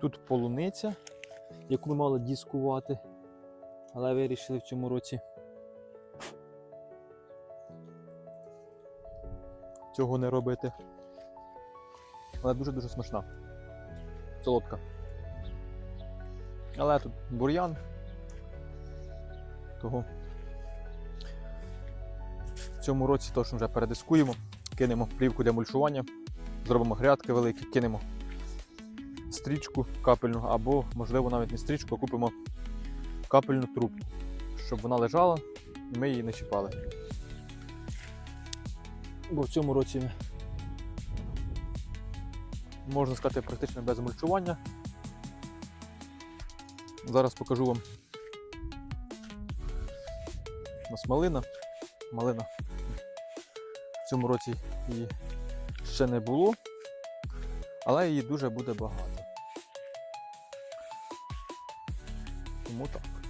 Тут полуниця, яку ми мали дискувати, але вирішили в цьому році цього не робити. Але дуже-дуже смачна. Солодка. Але тут бур'ян. Того в цьому році точно вже передискуємо, кинемо плівку для мульчування, зробимо грядки великі, кинемо стрічку капельну, або, можливо, навіть не стрічку, а купимо капельну трубку, щоб вона лежала і ми її не чіпали. Бо в цьому році можна сказати, практично без мульчування. Зараз покажу вам у нас малина. Малина в цьому році її ще не було, але її дуже буде багато. 思っと